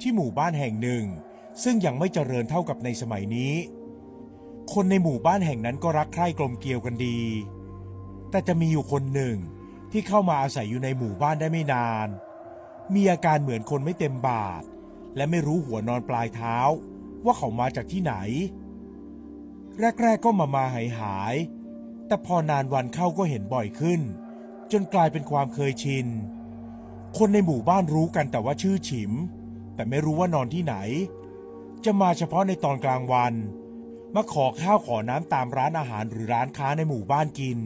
ที่หมู่บ้านแห่งหนึ่ง ซึ่งยังไม่เจริญเท่ากับในสมัยนี้ คนในหมู่บ้านแห่งนั้นก็รักใคร่กลมเกลียวกันดี แต่จะมีอยู่คนหนึ่งที่เข้ามาอาศัยอยู่ในหมู่บ้านได้ไม่นาน มีอาการเหมือนคนไม่เต็มบาท และไม่รู้หัวนอนปลายเท้า ว่าเขามาจากที่ไหน แรก ๆ ก็มามาหายหายๆแต่พอนานวันเข้าก็เห็นบ่อยขึ้น จนกลายเป็นความเคยชิน คนในหมู่บ้านรู้กันแต่ว่าชื่อฉิม แต่ไม่รู้ว่านอนที่ไหน จะมาเฉพาะในตอนกลางวัน มาขอข้าวขอน้ำตามร้านอาหารหรือร้านค้าในหมู่บ้านกิน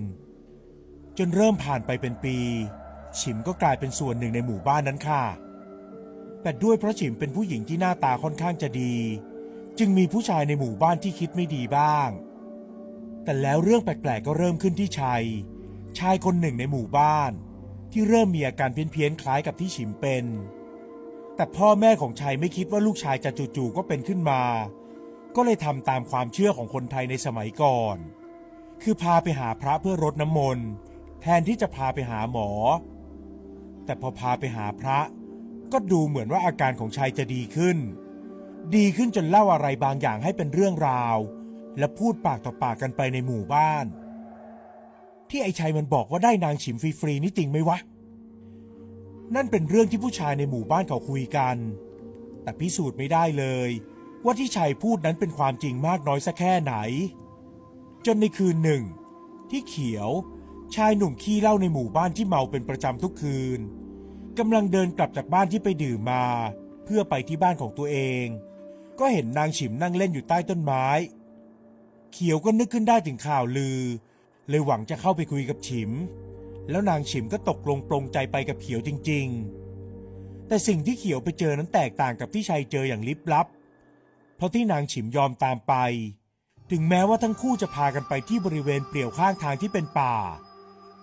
จนเริ่มผ่านไปเป็นปี ฉิมก็กลายเป็นส่วนหนึ่งในหมู่บ้านนั้นค่ะ แต่ด้วยเพราะฉิมเป็นผู้หญิงที่หน้าตาค่อนข้างจะดี จึงมีผู้ชายในหมู่บ้านที่คิดไม่ดีบ้าง แต่แล้วเรื่องแปลกๆก็เริ่มขึ้นที่ชัย ชายคนหนึ่งในหมู่บ้านที่เริ่มมีอาการเพี้ยนๆคล้ายกับที่ฉิมเป็น แต่พ่อแม่ของชัยไม่คิดว่าลูกชายจะจู่ๆก็เป็นขึ้นมา ก็เลยทำตามความเชื่อของคนไทยในสมัยก่อน คือพาไปหาพระเพื่อรดน้ำมนต์แทนที่จะพาไปหาหมอ แต่พอพาไปหาพระ ก็ดูเหมือนว่าอาการของชัยจะดีขึ้น ดีขึ้นจนเล่าอะไรบางอย่างให้เป็นเรื่องราว และพูดปากต่อปากกันไปในหมู่บ้าน ที่ไอ้ชัยมันบอกว่าได้นางฉิมฟรีๆนี่จริงไหมวะ นั่นเป็นเรื่องที่ผู้ชายในหมู่บ้านเขาคุยกัน แต่พิสูจน์ไม่ได้เลย ว่าที่ชัยพูดนั้นเป็นความจริงมากน้อยสักแค่ไหน จนในคืนหนึ่ง ที่เขียวชายหนุ่มขี้เหล้าในหมู่บ้านที่เมาเป็นประจำทุกคืนกำลังเดินกลับจากบ้านที่ไปดื่มมา เพื่อไปที่บ้านของตัวเอง ก็เห็นนางฉิมนั่งเล่นอยู่ใต้ต้นไม้ เขียวก็นึกขึ้นได้ถึงข่าวลือ เลยหวังจะเข้าไปคุยกับฉิม แล้วนางฉิมก็ตกลงปรงใจไปกับเขียวจริง ๆ แต่สิ่งที่เขียวไปเจอนั้นแตกต่างกับที่ชัยเจออย่างลิบลับ เพราะที่นางฉิมยอมตามไป ถึงแม้ว่าทั้งคู่จะพากันไปที่บริเวณเปลี่ยวข้างทางที่เป็นป่า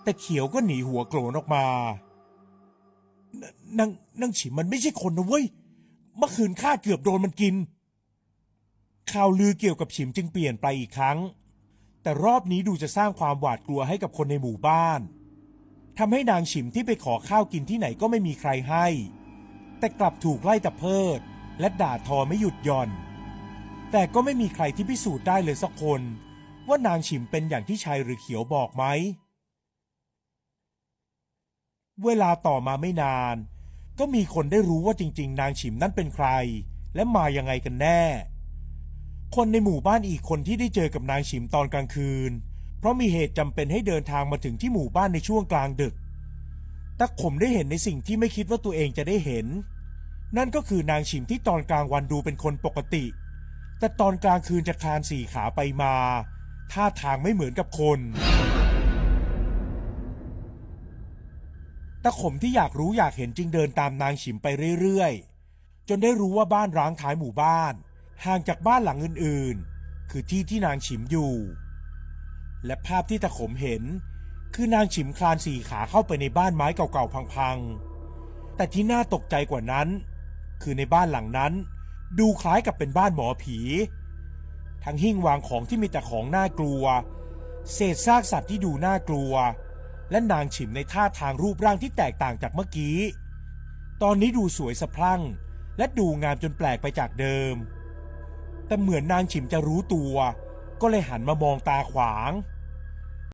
แต่เขียวก็หนีหัวโกรนออกมานนางนางฉิมมันไม่ใช่คนนะเว้ย เมื่อคืนข้าเกือบโดนมันกิน ข่าวลือเกี่ยวกับฉิมจึงเปลี่ยนไปอีกครั้ง แต่รอบนี้ดูจะสร้างความหวาดกลัวให้กับคนในหมู่บ้าน ทำให้นางฉิมที่ไปขอข้าวกินที่ไหนก็ไม่มีใครให้ แต่กลับถูกไล่ตะเพิด และด่าทอไม่หยุดหย่อน แต่ก็ไม่มีใครที่พิสูจน์ได้เลยสักคน ว่านางฉิมเป็นอย่างที่ชายหรือเขียวบอกไหม เวลาต่อมาไม่นาน ก็มีคนได้รู้ว่าจริง ๆ นางฉิมนั่นเป็นใคร และมายังไงกันแน่ คนในหมู่บ้านอีกคนที่ได้เจอกับนางฉิมตอนกลางคืน เพราะมีเหตุจำเป็นให้เดินทางมาถึงที่หมู่บ้านในช่วงกลางดึกตะขมได้เห็นในสิ่งที่ไม่คิดว่าตัวเองจะได้เห็น นั่นก็คือนางฉิมที่ตอนกลางวันดูเป็นคนปกติ แต่ตอนกลางคืนจะคลานสี่ขาไปมา ท่าทางไม่เหมือนกับคนตะขมที่อยากรู้อยากเห็นจึงเดินตามนางฉิมไปเรื่อยๆ จนได้รู้ว่าบ้านร้างท้ายหมู่บ้าน ห่างจากบ้านหลังอื่นๆ คือที่ที่นางฉิมอยู่ และภาพที่ตะขมเห็น คือนางฉิมคลานสี่ขาเข้าไปในบ้านไม้เก่าๆพังๆ แต่ที่น่าตกใจกว่านั้น คือในบ้านหลังนั้น ดูคล้ายกับเป็นบ้านหมอผี ทั้งหิ้งวางของที่มีแต่ของน่ากลัว เศษซากสัตว์ที่ดูน่ากลัว และนางฉิมในท่าทางรูปร่างที่แตกต่างจากเมื่อกี้ ตอนนี้ดูสวยสะพรั่ง และดูงามจนแปลกไปจากเดิม แต่เหมือนนางฉิมจะรู้ตัว ก็เลยหันมามองตาขวาง